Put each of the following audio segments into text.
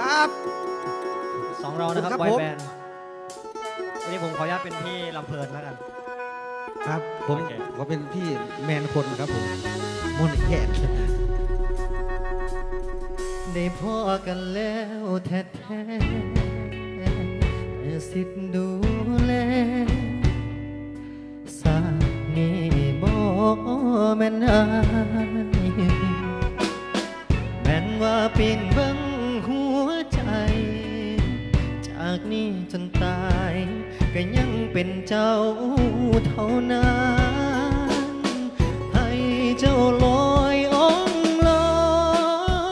ครับ สองเรานะครับครับบอยผมแบนด์วันนี้ผมขออนุญาตเป็นพี่ลำเพลินแล้วกัน ครับผมโอเค ขอเป็นพี่แมนคนครับผมมนต์แคนได้พอกันแล้วแท้ๆแต่สิทธิ์ดูแลสามีบอกแม่นอาย แม่นว่าปีนเบิ้ นี้จนตาย ก็ยังเป็นเจ้าเท่านั้นให้เจ้าลอยองลอ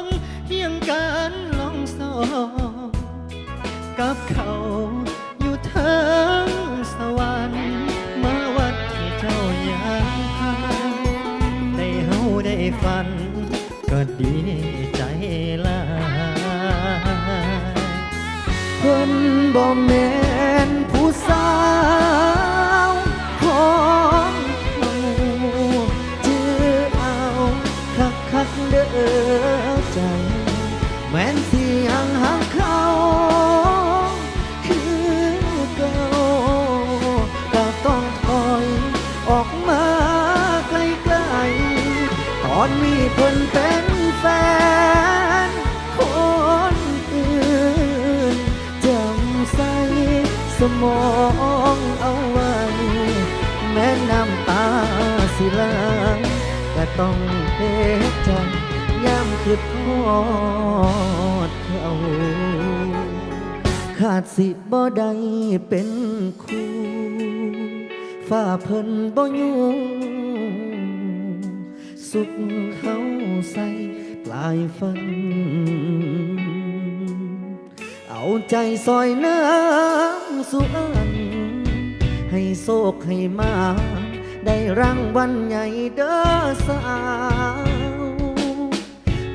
งเที่ยงกันลองสองกับเขาอยู่เทิงสวรรค์มาวัดที่เจ้ายังหาได้เฮาได้ฝันก็ดี บ่แม่นผู้สาวของเขาจื้อเอาคักคักเด้อใจแม่นเสียงหักเขาคือเก่าก็ต้องถอยออกมาไกลๆตอนมีเพิ่นเป็นแฟน สมองเอาไว้ แม้น้ำตาสิไหลงก็ต้องเฮ็ดใจย้ำคือทอดเขาขาดสิบ่ได้เป็นคู่ฝ้าเพิ่นบ่อยู่สุขเขาใส่ปลายฝัน เอาใจซอยน้ำ สุอันให้โศกให้มา ได้รางวัลใหญ่เด้อสาว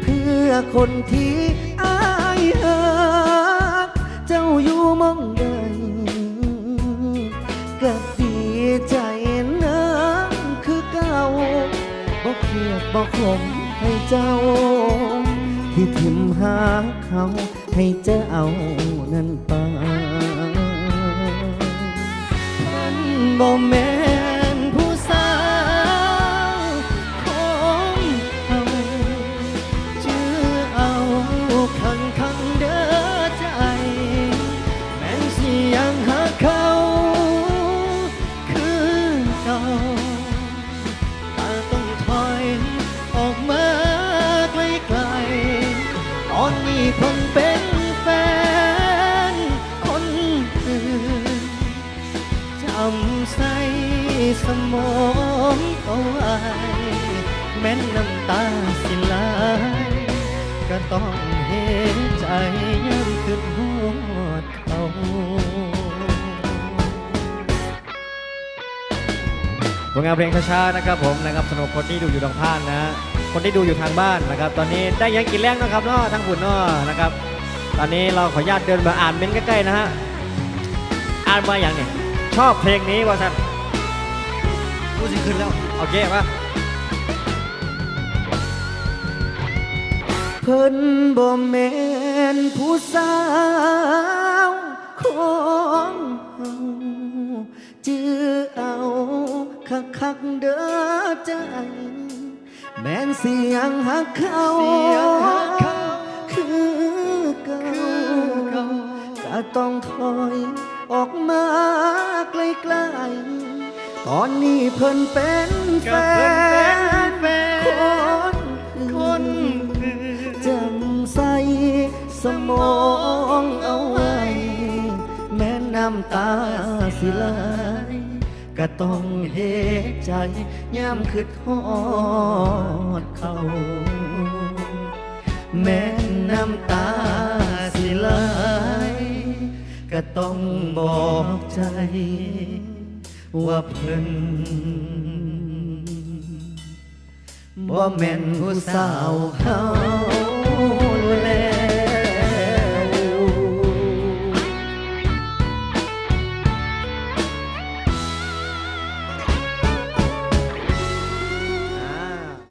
เพื่อคนที่อายหัก เจ้าอยู่มองใดก็ดีใจน้ำคือเก่าบ่เคียดบ่ขมให้เจ้า ที่ทิมหาเขาให้เจ้านั้นไป มั จำใสสมองเอาไว้แม้นน้ำตาสิไหลก็ต้องเห็นใจย้ำขึ้นหอดเขาผลงานเพลงช้าๆนะครับผมนะครับสำหรับคนที่ดูอยู่ทางบ้านนะ คนที่ดูอยู่ทางบ้านนะครับ ตอนนี้ได้ยังกินแรงนะครับเนาะทางบุญเนาะนะครับ ตอนนี้เราขออนุญาตเดินมาอ่านเม้นใกล้ๆนะฮะอ่านมาอย่างเนี่ย ชอบเพลงนี้ว่าสันพูดสิขึ้นแล้ว โอเคป่ะเพิ่นบ่แม่นผู้สาวของเฮาจื้อเอาคักคักๆเด้อใจ แม่นเสียงหักเขาเสียงหักเขาคือเก่าคือเก่าก็ต้องถอย ออกมาไกลๆ ตอนนี้เพิ่นเป็นแฟนคนคนจำใส่สมองเอาไว้ แม้น้ำตาสิไหลก็ต้องเฮใจย้ำคืดทอดเขา แม้น้ำตาสิไหล ก็ต้องบอกใจ ว่าเพิ่นบ่แม่นผู้สาวเขา